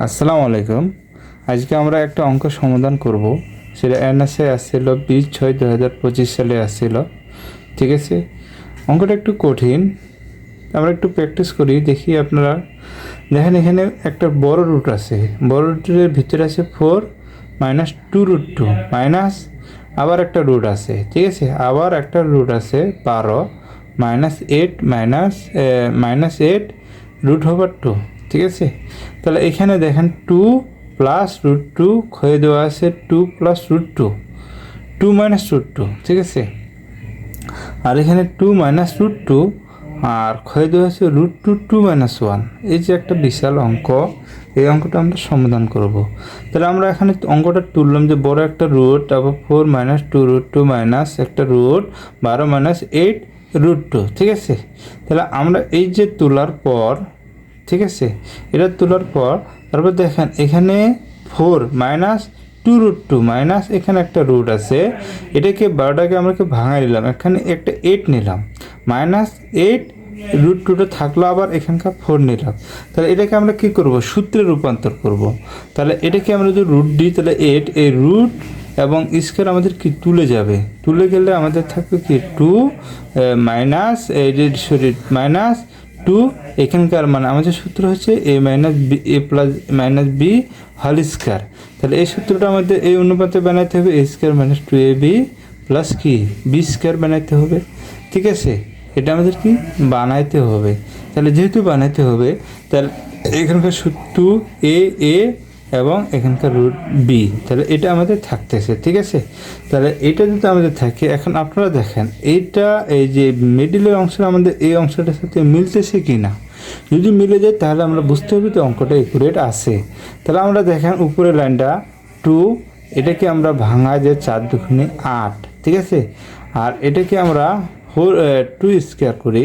আসসালামু আলাইকুম। আজকে আমরা একটা অঙ্ক সমাধান করব। সেটা এনএসএ আসছিল বিশ ছয় দু হাজার পঁচিশ সালে আসছিল। ঠিক আছে? অঙ্কটা একটু কঠিন। আমরা একটু প্র্যাকটিস করি, দেখি আপনারা। দেখেন এখানে একটা বড় রুট আছে। বড় রুটের ভিতরে আছে four minus two root two minus আবার একটা রুট আছে। ঠিক আছে? আবার একটা রুট আছে বারো minus eight minus minus eight root over two ঠিক আছে? তাহলে এখানে দেখেন টু প্লাস রুট টু ক্ষয়ে দেওয়া আছে two plus root two two minus root two ঠিক আছে? আর এখানে টু মাইনাস রুট টু আর ক্ষয় দেওয়া আছে root two two minus one এই যে একটা বিশাল অঙ্ক, এই অঙ্কটা আমরা সমাধান করব। তাহলে আমরা এখানে অঙ্কটা তুললাম যে বড় একটা রুট তারপর four minus two root two minus একটা রুট বারো মাইনাস এইট রুট টু ঠিক আছে? তাহলে আমরা এই যে তোলার পর ঠিক আছে? এটা তোলার পর, তারপর দেখেন, এখানে four minus two root two minus এখানে একটা রুট আছে। এটাকে বারোটাকে আমরা কি ভাঙাই নিলাম? এখানে একটা এইট নিলাম। মাইনাস এইট রুট টুটা থাকল আবার এখানকার ফোর নিলাম। তাহলে এটাকে আমরা কি করব? সূত্রে রূপান্তর করব। তাহলে এটাকে আমরা যদি রুট দিই, তাহলে এইট এই রুট এবং স্কোয়ার আমাদের কি তুলে যাবে? তুলে গেলে আমাদের থাকবে কি টু মাইনাস এই সরি মাইনাস টু এখানকার মানে আমাদের সূত্র হচ্ছে A minus B A plus minus B হল স্কোয়ার তাহলে এই সূত্রটা আমাদের এই অনুপাতে বানাইতে হবে A square minus two A B plus কি? বি স্কোয়ার বানাইতে হবে। ঠিক আছে? এটা আমাদের কি? বানাইতে হবে। তাহলে যেহেতু বানাইতে হবে, তাহলে এখানকার সূত্র এ এ এবং এখানকার রুট বি তাহলে এটা আমাদের থাকতেছে, ঠিক আছে? তাহলে এটা যদি আমাদের থাকে, এখন আপনারা দেখেন এইটা এই যে মিডিলের অংশটা আমাদের এই অংশটার সাথে মিলতেছে কি না যদি মিলে যায়, তাহলে আমরা বুঝতে হবে তো অঙ্কটা একুরেট আছে। তাহলে আমরা দেখেন উপরের লাইনটা টু এটাকে আমরা ভাঙা যে চার দুখানে আট, ঠিক আছে? আর এটাকে আমরা ফোর টু স্কোয়ার করি।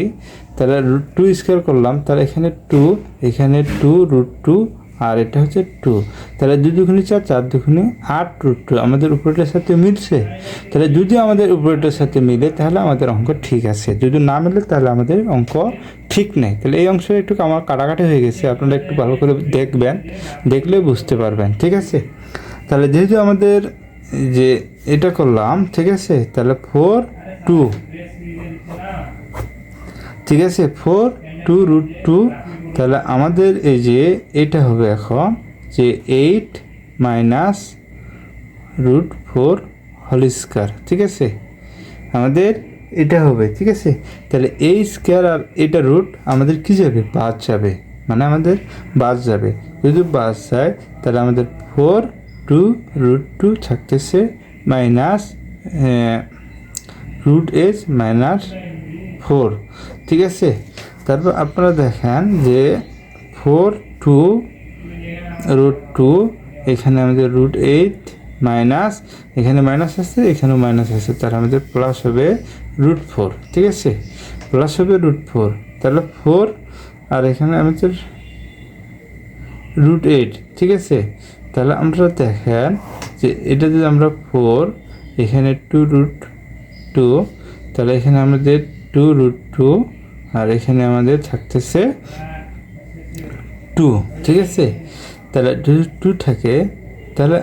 তাহলে রুট টু স্কোয়ার করলাম, তাহলে এখানে টু এখানে টু রুট টু আর এটা হচ্ছে টু তাহলে দুই দুগুণে চার চার দুগুণে আট টু টু আমাদের উপরেটার সাথে মিলছে? তাহলে যদি আমাদের উপরেটার সাথে মিলে, তাহলে আমাদের অঙ্ক ঠিক আছে। যদি না মিলে, তাহলে আমাদের অঙ্ক ঠিক নেই। তাহলে এই অংশটা একটু আমার কাটাকাটি হয়ে গেছে। আপনারা একটু ভালো করে দেখবেন, দেখলে বুঝতে পারবেন। ঠিক আছে? তাহলে যেহেতু আমাদের যে এটা করলাম, ঠিক আছে? তাহলে ফোর টু ঠিক আছে? ফোর টু রুট টু তাহলে আমাদের এই যে এটা হবে এখন যে eight minus root four whole square ঠিক আছে? আমাদের এটা হবে, ঠিক আছে? তাহলে এই স্কোয়ার আর এটা রুট আমাদের কি যাবে? বাদ যাবে। মানে আমাদের বাদ যাবে। যদি বাদ যায়, তাহলে আমাদের ফোর টু রুট টু থাকতেছে minus root S minus four ঠিক আছে? তারপর আপনারা দেখেন যে ফোর টু রুট টু, এখানে আমাদের রুট এইট মাইনাস, এখানে মাইনাস আছে এখানেও মাইনাস আছে তাহলে আমাদের প্লাস হবে রুট ফোর, ঠিক আছে? প্লাস হবে রুট ফোর, তাহলে ফোর, আর এখানে আমাদের রুট এইট, ঠিক আছে? তাহলে আমরা দেখেন যে এটা যদি আমরা ফোর, এখানে টু রুট টু, তাহলে এখানে আমাদের টু রুট টু আর এখানে আমাদের থাকতেছে টু, ঠিক আছে? তাহলে যদি টু থাকে, তাহলে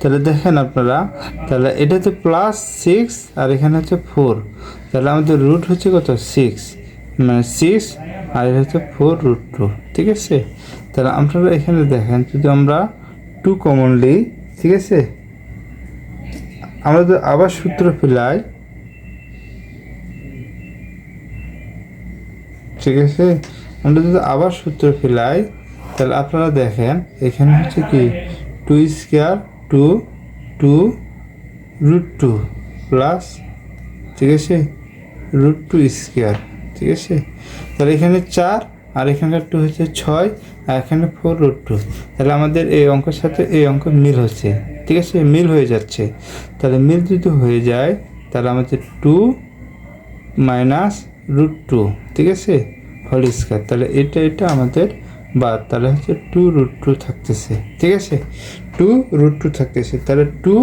তাহলে দেখেন আপনারা, তাহলে এটা হচ্ছে প্লাস সিক্স আর এখানে হচ্ছে ফোর তাহলে আমাদের রুট হচ্ছে কত? সিক্স মানে সিক্স আর এটা হচ্ছে ফোর রুট টু ঠিক আছে? তাহলে আপনারা এখানে দেখেন, যদি আমরা টু কমনলি ঠিক আছে? আমরা যদি আবার সূত্র ফেলাই, ঠিক আছে? আমরা যদি আবার সূত্র ফেলাই, তাহলে আপনারা দেখেন, এখানে হচ্ছে কি two square two two root two plus ঠিক আছে? রুট টু স্কোয়ার ঠিক আছে? তাহলে এখানে চার আর এখানকার টু হচ্ছে ছয় আর এখানে ফোর রুট টু তাহলে আমাদের এই অঙ্কের সাথে এই অঙ্ক মিল হচ্ছে। ঠিক আছে? মিল হয়ে যাচ্ছে। তাহলে মিল যদি হয়ে যায়, তাহলে আমাদের টু মাইনাস রুট টু ঠিক আছে? হোল স্কোয়ার তাহলে এটা এটা আমাদের বাদ তাহলে হচ্ছে টু রুট টু থাকতেছে। ঠিক আছে? টু রুট টু থাকতেছে তাহলে টু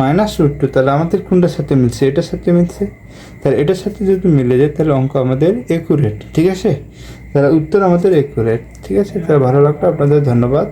মাইনাস রুট টু তাহলে আমাদের কোনটার সাথে মিলছে? এটার সাথে মিলছে? তাহলে এটার সাথে যদি মিলে যায়, তাহলে অঙ্ক আমাদের একুরেট ঠিক আছে? তাহলে উত্তর আমাদের একুরেট ঠিক আছে? তাহলে ভালো লাগল, আপনাদের ধন্যবাদ।